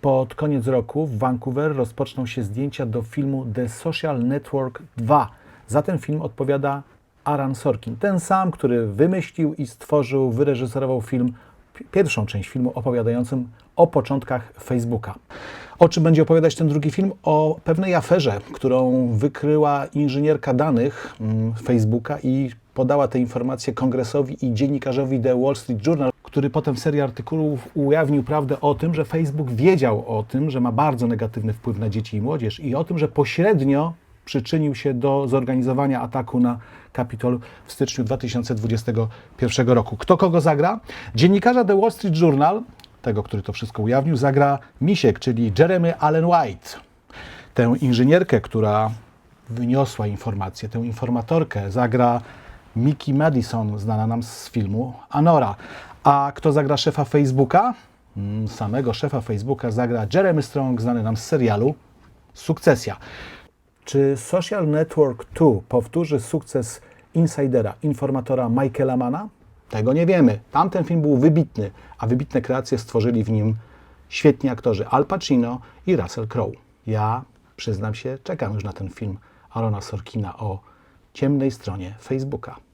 Pod koniec roku w Vancouver rozpoczną się zdjęcia do filmu The Social Network 2. Za ten film odpowiada Aaron Sorkin, ten sam, który wymyślił i stworzył, wyreżyserował film, pi- pierwszą część filmu opowiadającym o początkach Facebooka. O czym będzie opowiadać ten drugi film? O pewnej aferze, którą wykryła inżynierka danych mm, Facebooka i podała te informacje kongresowi i dziennikarzowi The Wall Street Journal, który potem w serii artykułów ujawnił prawdę o tym, że Facebook wiedział o tym, że ma bardzo negatywny wpływ na dzieci i młodzież i o tym, że pośrednio przyczynił się do zorganizowania ataku na Kapitol w styczniu 2021 roku. Kto kogo zagra? Dziennikarza The Wall Street Journal, tego, który to wszystko ujawnił, zagra Misiek, czyli Jeremy Allen White. Tę inżynierkę, która wyniosła informację, tę informatorkę zagra Mickey Madison, znana nam z filmu Anora. A kto zagra szefa Facebooka? Mm, Samego szefa Facebooka zagra Jeremy Strong, znany nam z serialu Sukcesja. Czy Social Network 2 powtórzy sukces insidera, informatora Michaela Mana? Tego nie wiemy. Tamten film był wybitny, a wybitne kreacje stworzyli w nim świetni aktorzy Al Pacino i Russell Crowe. Ja, przyznam się, czekam już na ten film Arona Sorkina o ciemnej stronie Facebooka.